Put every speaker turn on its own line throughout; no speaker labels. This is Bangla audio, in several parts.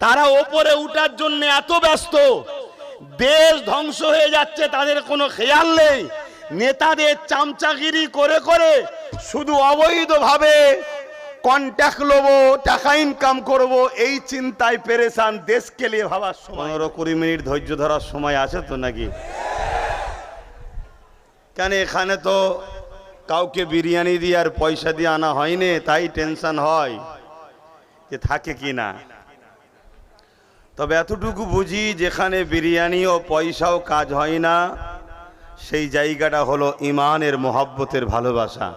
তারা ওপরে উঠার জন্য এত ব্যস্ত। দেশ ধ্বংস হয়ে যাচ্ছে, তাদের কোনো খেয়াল নেই। নেতাদের চামচাগিরি করে করে শুধু অবৈধভাবে কন্ট্যাক্ট লবো, টাকা ইনকাম করব, এই চিন্তায় পেরেছান দেশকে নিয়ে ভাবার সময়। পনেরো কুড়ি মিনিট ধৈর্য ধরার সময় আছে তো নাকি? কেন এখানে তো কাউকে বিরিয়ানি দিয়ে আর পয়সা দিয়ে আনা হয়নি, তাই টেনশন হয়। যে থাকে কি না? তবে এতটুকু বুঝি যেখানে বিরিয়ানি ও পয়সাও কাজ হয় না, সেই জায়গাটা হলো ইমানের মোহাব্বতের ভালোবাসা।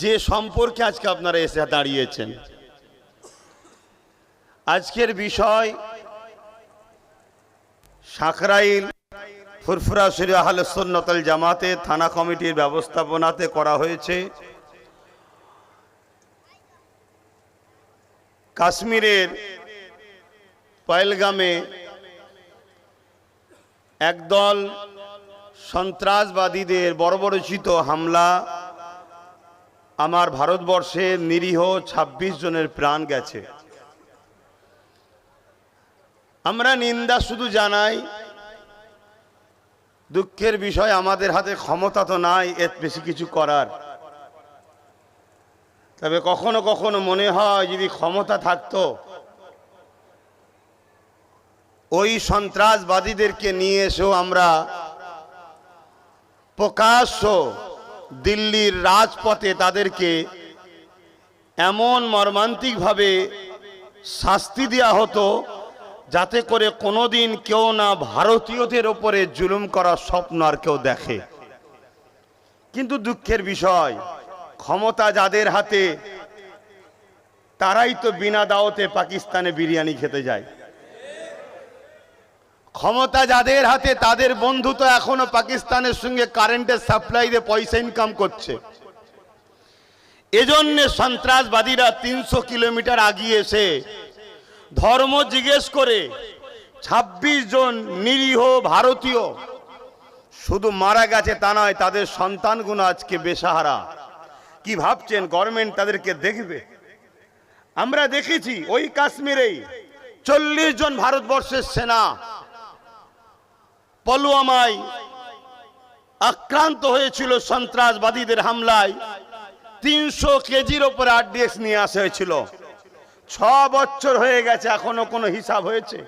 যে সম্পর্কে আজকে আপনারা এসে দাঁড়িয়েছেন। আজকের বিষয় সাকরাইল ফুরফুরা শরী আহলে সুন্নতল জামাতে থানা কমিটির ব্যবস্থাপনাতে করা হয়েছে। কাশ্মীরের পয়েলগামে একদল সন্ত্রাসবাদীদের বর্বরচিত হামলা। আমার ভারতবর্ষের নিরীহ ২৬ জনের প্রাণ গেছে। আমরা নিন্দা শুধু জানাই, দুঃখের বিষয় আমাদের হাতে ক্ষমতা তো নাই, এর বেশি কিছু করার। তবে কখনো কখনো মনে হয় যদি ক্ষমতা থাকতো ওই সন্ত্রাসবাদীদেরকে নিয়ে এসেও আমরা প্রকাশ্য দিল্লির রাজপথে তাদেরকে এমন মর্মান্তিকভাবে শাস্তি দেওয়া হতো যাতে করে কোনোদিন কেউ না ভারতীয়দের ওপরে জুলুম করার স্বপ্ন আর কেউ দেখে। কিন্তু দুঃখের বিষয়, ক্ষমতা যাদের হাতে, তারাই তো বিনা দাওতে পাকিস্তানে বিরিয়ানি খেতে যায়। ক্ষমতা যাদের হাতে, তাদের বন্ধু তো এখনও পাকিস্তানের সঙ্গে কারেন্টের সাপ্লাই দিয়ে পয়সা ইনকাম করছে। এজন্য সন্ত্রাসবাদীরা তিনশো কিলোমিটার আগিয়ে এসে ধর্ম জিজ্ঞেস করে ২৬ জন নিরীহ ভারতীয় শুধু মারা গেছে তা নয়, তাদের সন্তানগুলো আজকে বেসাহারা। কি ভাবছেন গভর্নমেন্ট তাদেরকে দেখবে? আমরা দেখেছি, ওই কাশ্মীরেই চল্লিশ জন ভারতবর্ষের সেনা পলুয়ামায় আক্রান্ত হয়েছিল সন্ত্রাসবাদীদের হামলায়। তিনশো কেজির ওপরে আরডিএক্স নিয়ে আসা হয়েছিল। ছ বছর হয়ে গেছে, এখনও কোনো হিসাব হয়েছে?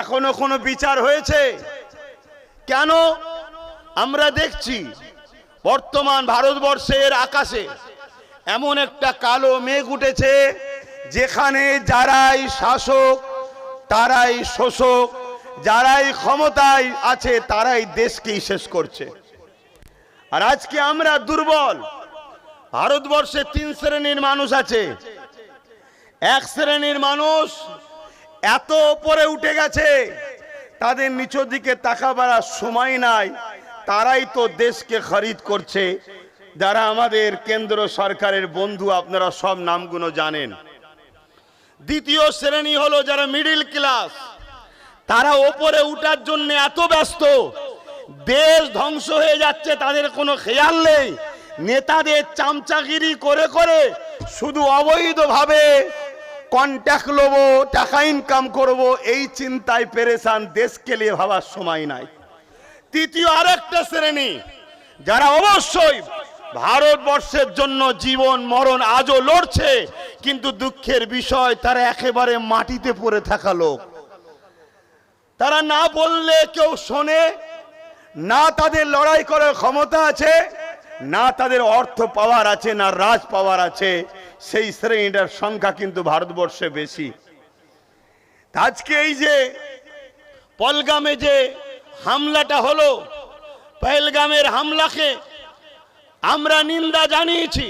এখনও কোনো বিচার হয়েছে? কেন? আমরা দেখছি বর্তমান ভারতবর্ষের আকাশে এমন একটা কালো মেঘ উঠেছে, যেখানে যারাই শাসক, তারাই শোষক যারাই ক্ষমতায় আছে, তারাই দেশকেই শেষ করছে। আর আজকে আমরা দুর্বল। ভারতবর্ষে তিন শ্রেণির মানুষ আছে। এক শ্রেণির মানুষ এত উপরে উঠে গেছে, তাদের নিচের দিকে তাকাবার সময় নাই, তারাই তো দেশকে খরিদ করছে। যারা আমাদের কেন্দ্র সরকারের বন্ধু, আপনারা সব নামগুলো জানেন। দ্বিতীয় শ্রেণি হলো যারা মিডিল ক্লাস তারা ওপরে উঠার জন্য এত ব্যস্ত। দেশ ধ্বংস হয়ে যাচ্ছে, তাদের কোনো খেয়াল নেই। নেতাদের চামচাগিরি করে করে শুধু অবৈধভাবে কন্ট্যাক্ট লবো, টাকা ইনকাম করব, এই চিন্তায় পেরেছান দেশকে নিয়ে ভাবার সময় নাই। তৃতীয় আরেকটা শ্রেণি, যারা অবশ্যই ভারতবর্ষের জন্য জীবন, মরণ আজও লড়ছে, কিন্তু দুঃখের বিষয়, তারা একেবারে মাটিতে পড়ে থাকা লোক। তারা না বললে কেউ শোনে, না তাদের লড়াই করার ক্ষমতা আছে, না তাদের অর্থ পাওয়ার আছে, না রাজ পাওয়ার আছে, সেই শ্রেণীটার সংখ্যা কিন্তু ভারতবর্ষে বেশি। আজকে এই যে পলগামে যে হামলাটা হলো পহেলগামের হামলাকে আমরা নিন্দা জানিয়েছি,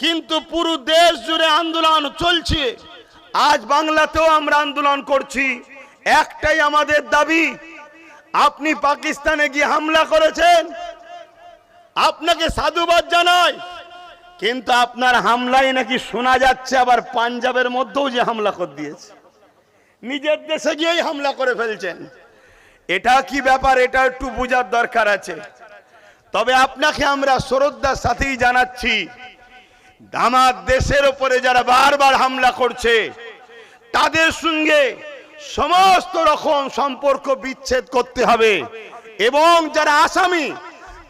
কিন্তু পুরো দেশ জুড়ে আন্দোলন চলছে। আজ বাংলাতেও আমরা আন্দোলন করছি। একটাই আমাদের দাবি, আপনি পাকিস্তানে গিয়ে হামলা করেছেন। আপনাকে সাধুবাদ জানাই, কিন্তু আপনার হামলায় নাকি শোনা যাচ্ছে আবার পাঞ্জাবের মধ্যেও যে হামলা করে দিয়েছে। নিজের দেশে গিয়েই হামলা করে ফেলছেন। এটা কি ব্যাপার? এটা একটু বোঝার দরকার আছে। তবে আপনাকে আমরা শ্রদ্ধার সাথেই জানাচ্ছি, আমার দেশের ওপরে যারা বারবার হামলা করছে, তাদের সঙ্গে সমস্ত রকম সম্পর্ক বিচ্ছেদ করতে হবে। এবং যারা আসামি,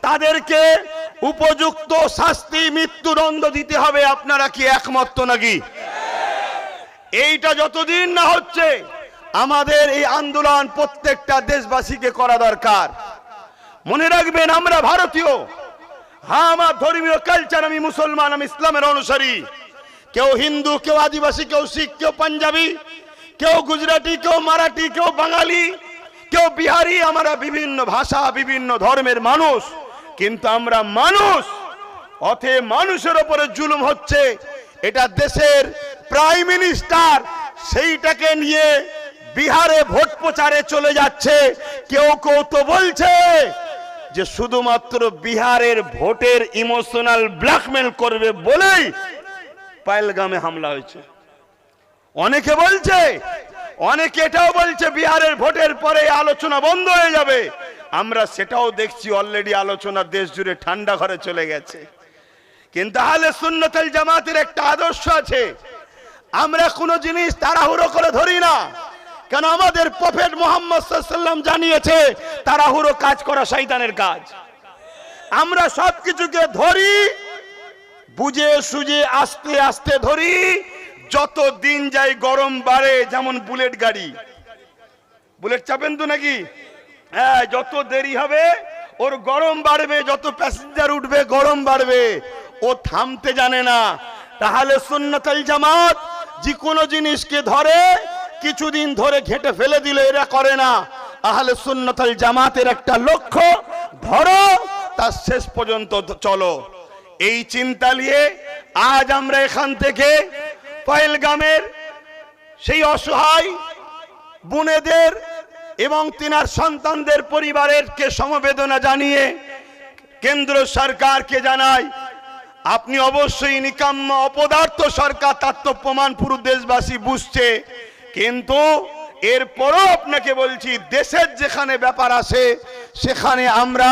তাদেরকে উপযুক্ত শাস্তি, মৃত্যুদণ্ড দিতে হবে। আপনারা কি একমত নাকি? এইটা যতদিন না হচ্ছে, আমাদের এই আন্দোলন প্রত্যেকটা দেশবাসীকে করা দরকার। মনে রাখবেন, আমরা ভারতীয়। হ্যাঁ আমার ধর্মীয় কালচার আমি মুসলমান, আমি ইসলামের অনুসারী। কেউ হিন্দু, কেউ আদিবাসী, কেউ শিখ, কেউ পাঞ্জাবি। কেউ গুজরাটি, কেউ মারাঠি, কেউ বাঙালি, কেউ বিহারি, আমরা বিভিন্ন ভাষা, বিভিন্ন ধর্মের মানুষ, কিন্তু আমরা মানুষ, অথে মানুষের ওপরে জুলুম হচ্ছে। এটা দেশের প্রাইম মিনিস্টার, সেইটাকে নিয়ে বিহারে ভোট প্রচারে চলে যাচ্ছে। কেউ কেউ তো বলছে যে শুধুমাত্র বিহারের ভোটের ইমোশনাল ব্ল্যাকমেল করবে বলেই পায়েলগামে হামলা হয়েছে। অনেকে বলছে, অনেকে এটাও বলছে বিহারের ভোটের পরে আলোচনা বন্ধ হয়ে যাবে। আমরা সেটাও দেখছি অলরেডি আলোচনা দেশ জুড়ে ঠান্ডা ঘরে চলে গেছে। কিন্তু আহলে সুন্নতাল জামাতের একটা আদর্শ আছে, আমরা কোনো জিনিস তাড়াহুড়ো করে ধরি না। কেন আমাদের প্রফেট মোহাম্মদ জানিয়েছে, তাড়াহুড়ো কাজ করা শয়তানের কাজ। আমরা সবকিছুকে ধরি, বুঝে সুঝে আস্তে আস্তে ধরি যত দিন যায় গরম বাড়ে, যেমন বুলেট গাড়ি। বুলেট চাপেন তো নাকি? হ্যাঁ যত দেরি হবে, ওর গরম বাড়বে, যত প্যাসেঞ্জার উঠবে, গরম বাড়বে। ও থামতে জানে না। তাহলে সুন্নতাল জামাত যে কোনো জিনিসকে ধরে, কিছুদিন ধরে ঘেটে ফেলে দিলে এরা করে না। আহলে সুন্নতাল জামাতের একটা লক্ষ্য, ধরো, তার শেষ পর্যন্ত চলো। এই চিন্তা নিয়ে আজ আমরা এখান থেকে পয়েলগামের সেই অসহায় বোনেদের এবং তিনার সন্তানদের পরিবারের কে সমবেদনা জানিয়ে কেন্দ্র সরকারকে জানাই, আপনি অবশ্যই নিকাম্য অপদার্থ সরকার তার তো প্রমাণ পুরো দেশবাসী বুঝছে। কিন্তু এরপরও আপনাকে বলছি, দেশের যেখানে ব্যাপার আসে সেখানে আমরা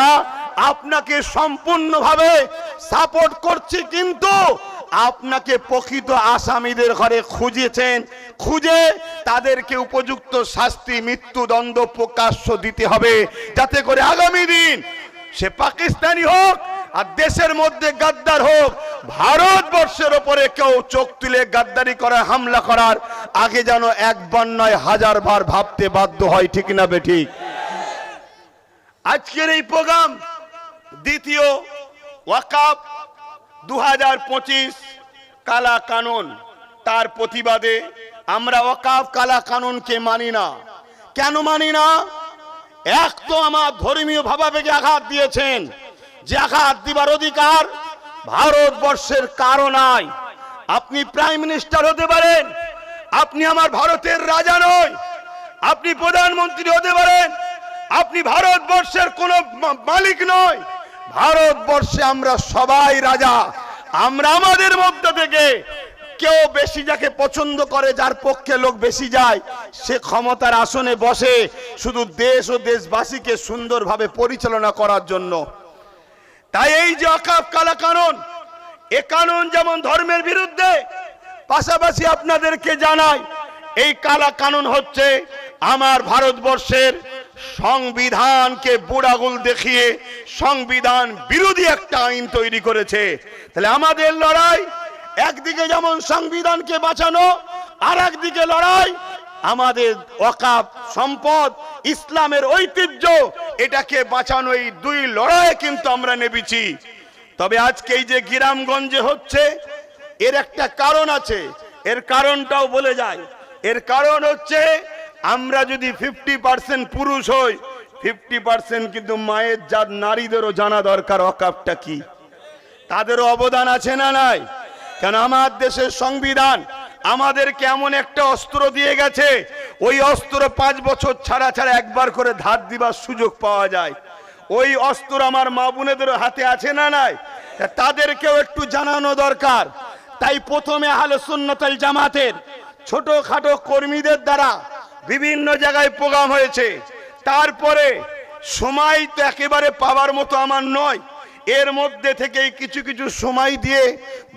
আপনাকে সম্পূর্ণভাবে সাপোর্ট করছি। কিন্তু আপনাকে প্রকৃত আসামিদের ঘরে খুঁজেছেন। খুঁজে তাদেরকে উপযুক্ত শাস্তি, মৃত্যুদণ্ড প্রকাশ্য দিতে হবে। যাতে করে আগামী দিন সে পাকিস্তানি হোক আর দেশের মধ্যে গাদ্দার হোক, ভারতবর্ষের ওপরে কেউ চোখ তুলে গাদ্দারি করা হামলা করার, আগে যেন একবার নয়, হাজার বার ভাবতে বাধ্য হয়, ঠিক না বেঠিক আজকের এই প্রোগ্রাম দ্বিতীয় ওয়াকাপ দু হাজার পঁচিশ কালা কানুন, তার প্রতিবাদে আমরা ওয়াকাফ কালা কানুনকে মানি না। কেন মানি না? এক তো আমার ধর্মীয় ভাবাবেগে আঘাত দিয়েছেন, যে আঘাত দিবার অধিকার ভারতবর্ষের কারও নাই। আপনি প্রাইম মিনিস্টার হতে পারেন, আপনি আমার ভারতের রাজা নয়, আপনি প্রধানমন্ত্রী হতে পারেন, আপনি ভারতবর্ষের কোন মালিক নয়। ভারতবর্ষে আমরা সবাই রাজা। আমরা আমাদের মধ্য থেকে কেউ বেশি যাকে পছন্দ করে, যার পক্ষে লোক বেশি যায়, সে ক্ষমতার আসনে বসে শুধু দেশ ও দেশবাসীকে সুন্দরভাবে পরিচালনা করার জন্য। তাই এই যে অকাপ কালা কানুন, এ কানুন যেমন ধর্মের বিরুদ্ধে, পাশাপাশি আপনাদেরকে জানাই, এই কালা কানুন হচ্ছে আমার ভারতবর্ষের সংবিধানকে বুড়াগুল দেখিয়ে সংবিধান বিরোধী একটা আইন তৈরি করেছে। তাহলে আমাদের লড়াই, একদিকে যেমন সংবিধানকে বাঁচানো আর একদিকে লড়াই আমাদের অকাপ সম্পদ, ইসলামের ঐতিহ্য, এটাকে বাঁচানো এই দুই লড়াই কিন্তু আমরা নেবেছি তবে আজকে এই যে গ্রামগঞ্জে হচ্ছে, এর একটা কারণ আছে। এর কারণটাও বলে যায়। এর কারণ হচ্ছে আমরা যদি ফিফটি পার্সেন্ট পুরুষ হই ফিফটি পার্সেন্ট কিন্তু মায়ের জাত, নারীদেরও জানা দরকার, অকাপটা কি? তাদেরও অবদান আছে না নাই? কেন আমার দেশের সংবিধান আমাদের কেমন একটা অস্ত্র দিয়ে গেছে, ওই অস্ত্র পাঁচ বছর ছাড়া ছাড়া একবার করে ধার দিবার সুযোগ পাওয়া যায়। ওই অস্ত্র আমার মা বোনেদের হাতে আছে না নাই? তাদেরকেও একটু জানানো দরকার। তাই প্রথমে আহলে সুন্নতাল জামাতের ছোটখাটো কর্মীদের দ্বারা বিভিন্ন জায়গায় প্রোগ্রাম হয়েছে। তারপরে সময় তো একেবারে পাওয়ার মতো আমার নয়। এর মধ্যে থেকেই কিছু কিছু সময় দিয়ে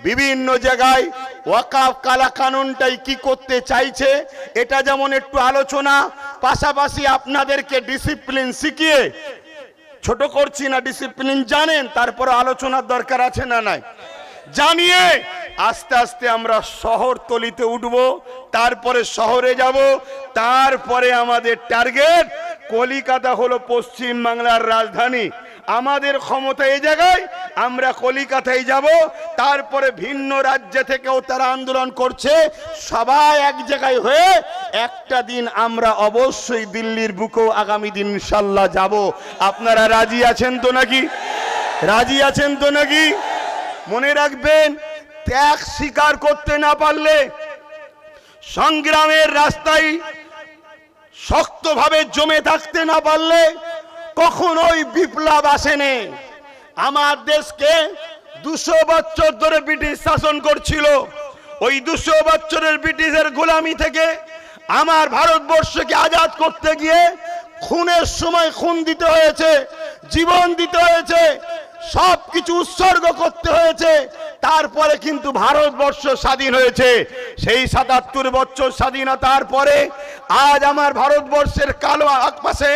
বিভিন্ন জায়গায় ওয়াকাফ কালা কানুনটাই কি করতে চাইছে, এটা যেমন একটু আলোচনা, পাশাপাশি আপনাদেরকে ডিসিপ্লিন শিখিয়ে, ছোট করছি না ডিসিপ্লিন জানেন, তারপর আলোচনার দরকার আছে না নাই? জানিয়ে আস্তে আস্তে আমরা শহর তলিতে উঠব, তারপরে শহরে যাব, তারপরে আমাদের টার্গেট কলিকাতা হলো পশ্চিম বাংলার রাজধানী। আমাদের ক্ষমতা এই জায়গায়, আমরা কলিকাতায় যাব, তারপরে ভিন্ন রাজ্য থেকেও তারা আন্দোলন করছে, সবাই এক জায়গায় হয়ে একটা দিন আমরা অবশ্যই দিল্লির বুকেও আগামী দিন ইনশাল্লাহ যাব। আপনারা রাজি আছেন তো নাকি? রাজি আছেন তো নাকি? মনে রাখবেন, ত্যাগ স্বীকার করতে না পারলে সংগ্রামের রাস্তায় শক্তভাবে জমে থাকতে না পারলে কখনোই বিপ্লব আসেনি আমার দেশকে দুশো বছর ধরে ব্রিটিশ শাসন করছিল। ওই দুশো বছরের ব্রিটিশের গোলামি থেকে আমার ভারতবর্ষকে আজাদ করতে গিয়ে খুনের সময় খুন দিতে হয়েছে, জীবন দিতে হয়েছে সব কিছু উৎসর্গ করতে হয়েছে। তারপরে কিন্তু ভারতবর্ষ স্বাধীন হয়েছে। সেই সাতাত্তর বছর স্বাধীনতার পরে আজ আমার ভারতবর্ষের কালো আকপাশে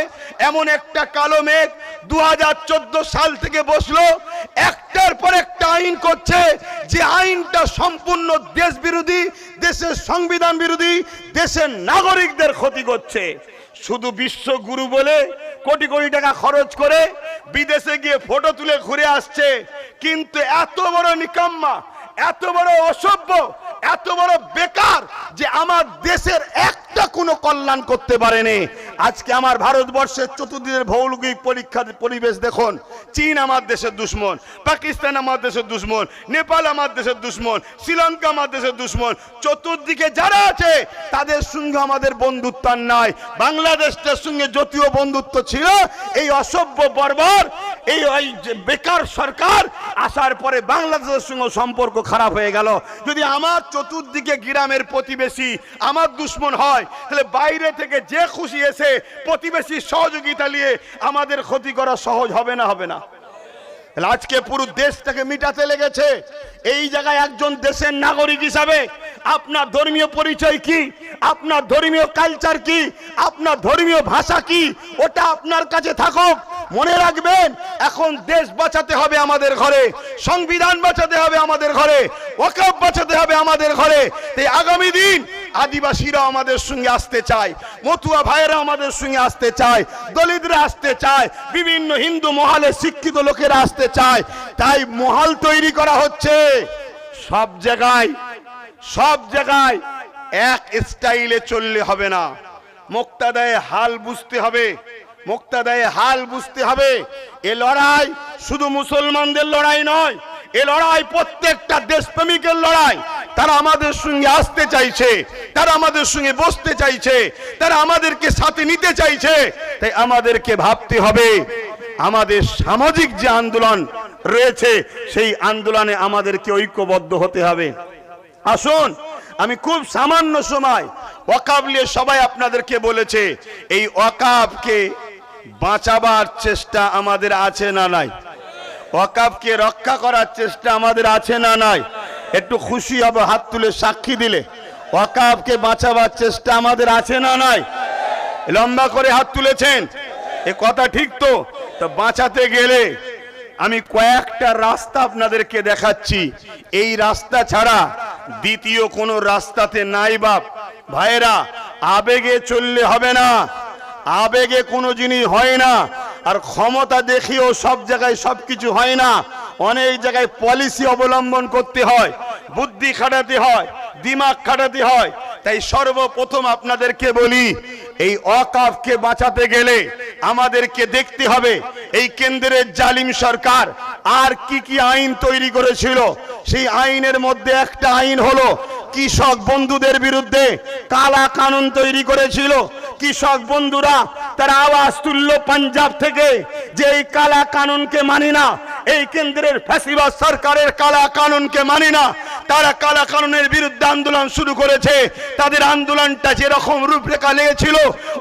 এমন একটা কালো মেঘ দু হাজার চোদ্দ সাল থেকে বসল। একটার পর একটা আইন করছে যে আইনটা সম্পূর্ণ দেশ বিরোধী দেশের সংবিধান বিরোধী, দেশের নাগরিকদের ক্ষতি করছে। শুধু বিশ্বগুরু বলে কোটি কোটি টাকা খরচ করে বিদেশে গিয়ে ফটো তুলে ঘুরে আসছে। কিন্তু এত বড় নিকাম্মা, এত বড় অসভ্য, এত বড় বেকার যে আমার দেশের একটা কোনো কল্যাণ করতে পারেনি। আজকে আমার ভারতবর্ষের চতুর্দিকের ভৌগোলিক পরীক্ষার পরিবেশ দেখুন। চীন আমার দেশের দুশ্মন, পাকিস্তান আমার দেশের দুশ্মন, নেপাল আমার দেশের দুশ্মন, শ্রীলঙ্কা আমার দেশের দুশ্মন। চতুর্দিকে যারা আছে, তাদের সঙ্গে আমাদের বন্ধুত্ব আর নাই। বাংলাদেশটার সঙ্গে যতীয় বন্ধুত্ব ছিল, এই অসভ্য বর্বর, এই ওই বেকার সরকার আসার পরে বাংলাদেশের সঙ্গে সম্পর্ক খারাপ হয়ে গেল। যদি আমার চতুর্দিকে গ্রামের প্রতিবেশী আমার দুশ্মন হয়, তাহলে বাইরে থেকে যে খুশি এসে প্রতিবেশীর সহযোগিতা নিয়ে আমাদের ক্ষতি করা সহজ হবে না হবে না। আজকে পুরো দেশটাকে মিটাতে লেগেছে। এই জায়গায় একজন দেশের নাগরিক হিসাবে আপনার ধর্মীয় পরিচয় কি? আপনার ধর্মীয় কালচার কি? আপনার ধর্মীয় ভাষা কি? ওটা আপনার কাছে থাকুক। মনে রাখবেন, এখন দেশ বাঁচাতে হবে আমাদের ঘরে, সংবিধান বাঁচাতে হবে আমাদের ঘরে ওয়াকাব বাঁচাতে হবে আমাদের ঘরে। তাই আগামী দিন আদিবাসীরা আমাদের সঙ্গে আসতে চায়, মতুয়া ভাইয়েরা আমাদের সঙ্গে আসতে চায়, দলিতরা আসতে চায়, বিভিন্ন হিন্দু মহলে শিক্ষিত লোকেরা আসতে চায়। তাই মহাল তৈরি করা হচ্ছে সব জায়গায় সব জায়গায় এক স্টাইলে চললে হবে না। মুক্তাদায় হাল বুঝতে হবে, মুক্তাদায় হাল বুঝতে হবে। এ লড়াই শুধু মুসলমানদের লড়াই নয় এ লড়াই প্রত্যেকটা দেশপ্রেমিকের লড়াই। তারা আমাদের সঙ্গে আসতে চাইছে, তারা আমাদের সঙ্গে বসতে চাইছে, তারা আমাদেরকে সাথে নিতে চাইছে। তাই আমাদেরকে ভাবতে হবে, আমাদের সামাজিক যে আন্দোলন রয়েছে, সেই আন্দোলনে আমাদেরকে ঐক্যবদ্ধ হতে হবে। আসুন, আমি খুব সামান্য সময় ওয়াকাব নিয়ে সবাই আপনাদেরকে বলেছে, এই ওয়াকাবকে বাঁচাবার চেষ্টা আমাদের আছে না নাই? ওয়াকাবকে রক্ষা করার চেষ্টা আমাদের আছে না নাই? একটু খুশি হবে, হাত তুলে সাক্ষী দিলে। ওয়াকাবকে বাঁচাবার চেষ্টা আমাদের আছে না নাই? লম্বা করে হাত তুলেছেন। এ কথা ঠিক তো? তো বাঁচাতে গেলে আমি কয়েকটা রাস্তা আপনাদেরকে দেখাচ্ছি। এই রাস্তা ছাড়া দ্বিতীয় কোনো রাস্তাতে নাই বাপ। ভাইরা আবেগে চললে হবে না। আবেগে কোনো জিনিস হয় না। আর ক্ষমতা দেখিয়েও সব জায়গায় সব কিছু হয় না। অনেক জায়গায় পলিসি অবলম্বন করতে হয়, বুদ্ধি খাটাতে হয়, দিমাগ খাটাতে হয়। তাই সর্বপ্রথম আপনাদেরকে বলি, এই অকাফকে বাঁচাতে গেলে আমাদেরকে দেখতে হবে এই কেন্দ্রের জালিম সরকার আর কি কি আইন তৈরি করেছিল। সেই আইনের মধ্যে একটা আইন হলো কৃষক বন্ধুদের বিরুদ্ধে কালা কানুন তৈরি করেছিল। কৃষক বন্ধুরা, তারা আওয়াজ তুলল পাঞ্জাব থেকে যে এই কালা কানুনকে মানি না, এই কেন্দ্রের ফ্যাসিবাদ সরকারের কালা কানুনকে মানি না। তারা কালা কানুনের বিরুদ্ধে আন্দোলন শুরু করেছে। তাদের আন্দোলনটা যেরকম রূপরেখা লেগেছিল,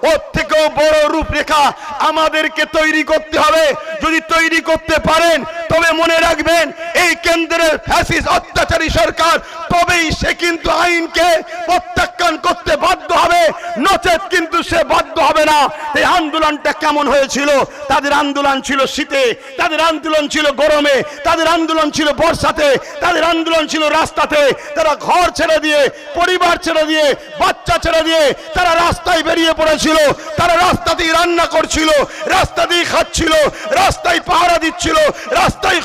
ওর থেকেও বড় রূপরেখা আমাদেরকে তৈরি করতে হবে। যদি তৈরি করতে পারেন তবে মনে রাখবেন, এই কেন্দ্রের ফ্যাসিস অত্যাচারী সরকার তবেই সে কিন্তু আইনকে প্রত্যাখ্যান করতে বাধ্য হবে। নচেত কিন্তু সে বাধ্য হবে না। এই আন্দোলনটা কেমন হয়েছিল? তাদের আন্দোলন ছিল শীতে, তাদের আন্দোলন ছিল গরমে, তাদের আন্দোলন ছিল বর্ষাতে, তাদের আন্দোলন ছিল রাস্তাতে। তারা ঘর ছেড়ে দিয়ে, পরিবার ছেড়ে দিয়ে, বাচ্চা ছেড়ে দিয়ে তারা রাস্তায় বেরিয়ে পড়েছিল। তারা রাস্তাতেই রান্না করছিল, রাস্তাতেই খাচ্ছিল, রাস্তায় পাহারা দিচ্ছিল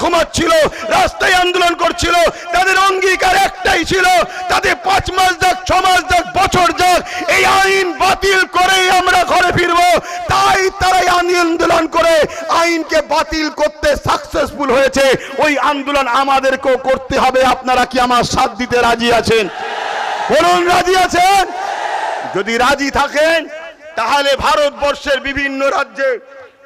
ঘুমাচ্ছিল, রাস্তায় আন্দোলন করছিল, তাদের অঙ্গীকার একটাই ছিল, তাদের পাঁচ মাস যাক, ছ মাস যাক, বছর যাক, এই আইন বাতিল করেই আমরা ঘরে ফিরবো। তাই তারাই আন্দোলন করে আইনকে বাতিল করতে সাকসেসফুল হয়েছে। ওই আন্দোলন আমাদেরকেও করতে হবে। আপনারা কি আমার সাথ দিতে রাজি আছেন? বলুন, রাজি আছেন? যদি রাজি থাকেন, তাহলে ভারতবর্ষের বিভিন্ন রাজ্যে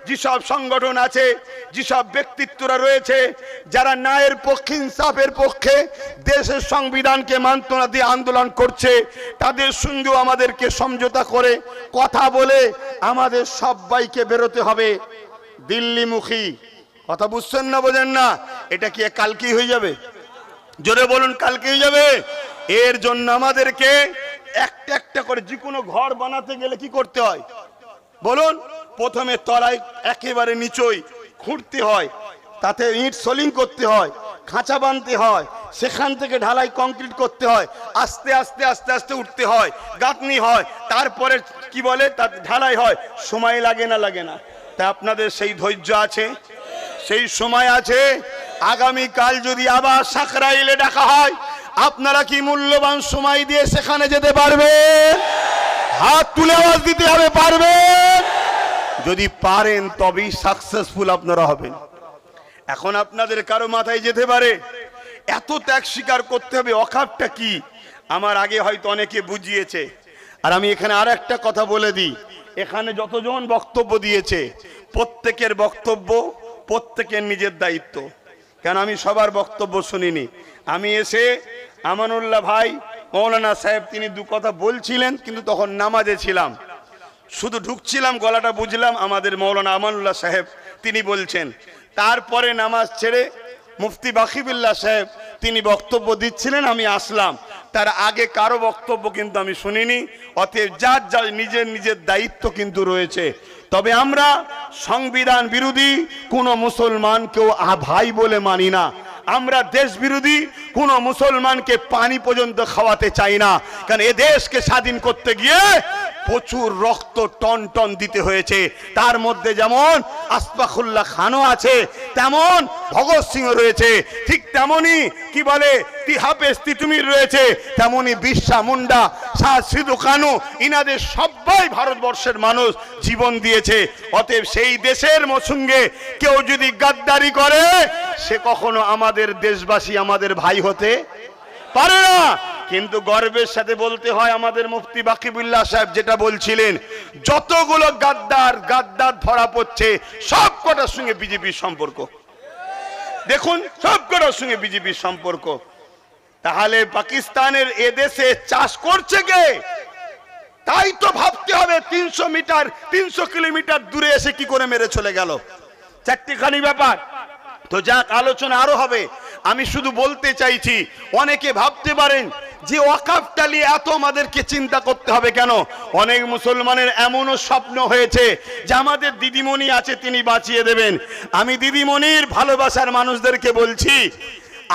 যেসব সংগঠন আছে, যেসব ব্যক্তিত্বরা রয়েছে, যারা ন্যায়ের পক্ষে, ইনসাফের পক্ষে দেশের সংবিধানকে মান্যতা দিয়ে আন্দোলন করছে, তাদের সঙ্গেও আমাদেরকে সমঝোতা করে কথা বলে আমাদের সবাইকে বেরোতে হবে। দিল্লিমুখী। কথা বুঝছেন না, বোঝেন না? এটা কি কালকেই হয়ে যাবে? জোরে বলুন কালকে হয়ে যাবে? এর জন্য আমাদেরকে একটা একটা করে যে কোনো ঘর বানাতে গেলে কি করতে হয়? বলুন। প্রথমে তলায় একেবারে নিচই খুঁড়তে হয়, তাতে ইট সোলিং করতে হয়, খাঁচা বানতে হয়, সেখান থেকে ঢালাই কংক্রিট করতে হয়, আস্তে আস্তে আস্তে আস্তে উঠতে হয়, গাঁথনি হয়, তারপরে কি বলে? তা ঢালাই হয়। সময় লাগে না লাগে না। তা আপনাদের সেই ধৈর্য আছে? সেই সময় আছে? আগামী কাল যদি আবার সাকরাইলে ডাকা হয়, আপনারা কি মূল্যবান সময় দিয়ে সেখানে যেতে পারবে হাত তুলে আওয়াজ দিতে হবে, পারবেন? যদি পারেন তবেই সাকসেসফুল আপনারা হবেন। এখন আপনাদের কারও মাথায় যেতে পারে? এত ত্যাগ স্বীকার করতে হবে অকাপটা কি? আমার আগে হয়তো অনেকে বুঝিয়েছে। আর আমি এখানে আর একটা কথা বলে দিই। এখানে যতজন বক্তব্য দিয়েছে, প্রত্যেকের বক্তব্য প্রত্যেকের নিজের দায়িত্ব। কেন আমি সবার বক্তব্য শুনিনি? আমি এসে আমানুল্লাহ ভাই, মৌলানা সাহেব তিনি দু কথা বলছিলেন, কিন্তু তখন নামাজে ছিলাম। শুধু ঢুকছিলাম, গলাটা বুঝলাম, আমাদের মৌলানা আমানুল্লাহ সাহেব, তিনি বলছেন। তারপরে নামাজ ছেড়ে মুফতি বাকিবুল্লাহ সাহেব, তিনি বক্তব্য দিচ্ছিলেন, আমি আসলাম। তার আগে কারও বক্তব্য কিন্তু আমি শুনিনি, অতএব যার যার নিজের নিজের দায়িত্ব কিন্তু রয়েছে। তবে আমরা সংবিধান বিরোধী কোনো মুসলমানকেও ভাই বলে মানি না। আমরা দেশ বিরোধী কোন মুসলমানকে পানি পর্যন্ত খাওয়াতে চাই না। কারণ এ দেশকে স্বাধীন করতে গিয়ে প্রচুর রক্ত টন টন দিতে হয়েছে। তার মধ্যে যেমন আসফাকুল্লাহ খানও আছে, তেমন ভগৎ সিং রয়েছে। ঠিক তেমনি কি বলে তিহাপেস তিতুমির রয়েছে তেমনি বিরসা মুন্ডা, শাহ সিধু কানু ইনাদের সবাই ভারতবর্ষের মানুষ জীবন দিয়েছে। অতএব সেই দেশের সঙ্গে কেউ যদি গাদ্দারি করে, সে কখনো আমাদের দেশবাসী আমাদের ভাই হতে পারে না। কিন্তু গর্বের সাথে বলতে হয় আমাদের মুফতি বাকিবুল্লাহ সাহেব যেটা বলছিলেন, যতগুলো গাদ্দার গাদ্দার ধরা পড়ছে, সব কটার সঙ্গে বিজেপির সম্পর্ক। দেখুন, সব কটার সঙ্গে বিজেপির সম্পর্ক। তাহলে পাকিস্তানের এদেশে চাষ করছে কে? তাই তো ভাবতে হবে তিনশো মিটার, তিনশো কিলোমিটার দূরে এসে কি করে মেরে চলে গেল। চারটিখানি ব্যাপার। তো যাক, আলোচনা আরও হবে। আমি শুধু বলতে চাইছি, অনেকে ভাবতে পারেন যে ওয়াকাফটা নিয়ে এত আমাদেরকে চিন্তা করতে হবে কেন? অনেক মুসলমানের এমনও স্বপ্ন হয়েছে যে আমাদের দিদিমণি আছে, তিনি বাঁচিয়ে দেবেন। আমি দিদিমণির ভালোবাসার মানুষদেরকে বলছি,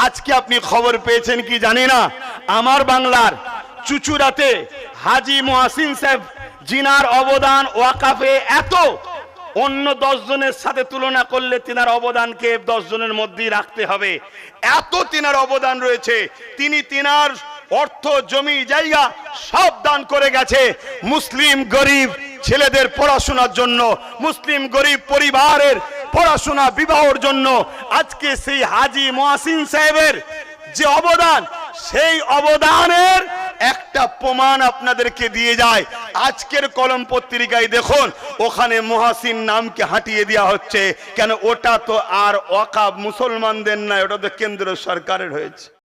আজকে আপনি খবর পেয়েছেন কি জানি না? আমার বাংলার চুচুড়াতে হাজি মহাসিন সাহেব, জিনার অবদান ওয়াকাফে এত। অন্য জনের সাথে তুলনা করলে তিনার অবদানকে জনের মধ্যেই রাখতে হবে। এত তিনার অবদান রয়েছে, তিনি তিনার অর্থ, জমি, জায়গা সব দান করে গেছে। মুসলিম, গরিব ছেলেদের পড়াশোনার জন্য, মুসলিম, গরিব পরিবারের পড়াশোনা, বিবাহর জন্য। আজকে সেই হাজি মহাসিন সাহেবের যে অবদান, সেই অবদানের একটা প্রমাণ আপনাদেরকে দিয়ে যায়। আজকের কলম পত্রিকায় দেখুন, ওখানে মহাসিন নামকে হাঁটিয়ে দেওয়া হচ্ছে। কেন ওটা তো আর অকাব মুসলমানদের নয় ওটা তো কেন্দ্র সরকারের হয়েছে।